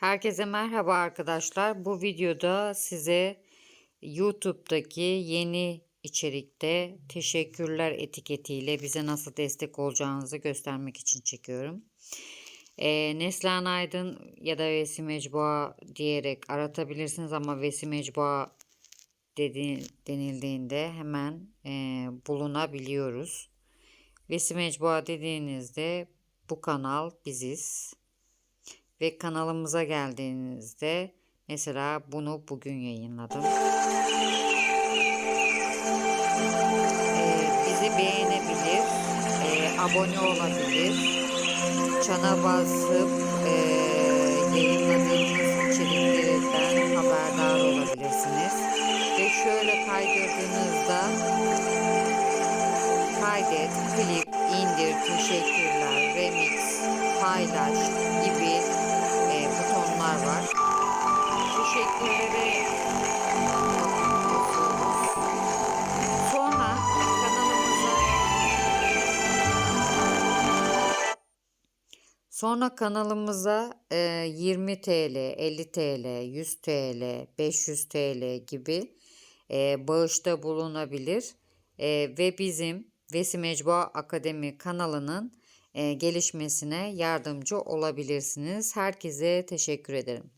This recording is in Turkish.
Herkese merhaba arkadaşlar. Bu videoda size YouTube'daki yeni içerikte teşekkürler etiketiyle bize nasıl destek olacağınızı göstermek için çekiyorum. Ee, Neslihan Aydın ya da Vesi Mecbua diyerek aratabilirsiniz ama Vesi Mecbua denildiğinde hemen e, bulunabiliyoruz. Vesi Mecbua dediğinizde bu kanal biziz ve kanalımıza geldiğinizde mesela bunu bugün yayınladım. Ee, bizi beğenebilir, e, abone olabilir, çana basıp e, yayınladığımız içeriklerden haberdar olabilirsiniz. Ve şöyle kaydırdığınızda kaydet, klip, indir, teşekkürler, remix, paylaş butonlar var. Teşekkürleri Sonra kanalımıza Sonra kanalımıza e, 20 TL, 50 TL, 100 TL, 500 TL gibi e, bağışta bulunabilir E, ve bizim Vesi Mecbua Akademi kanalının gelişmesine yardımcı olabilirsiniz. Herkese teşekkür ederim.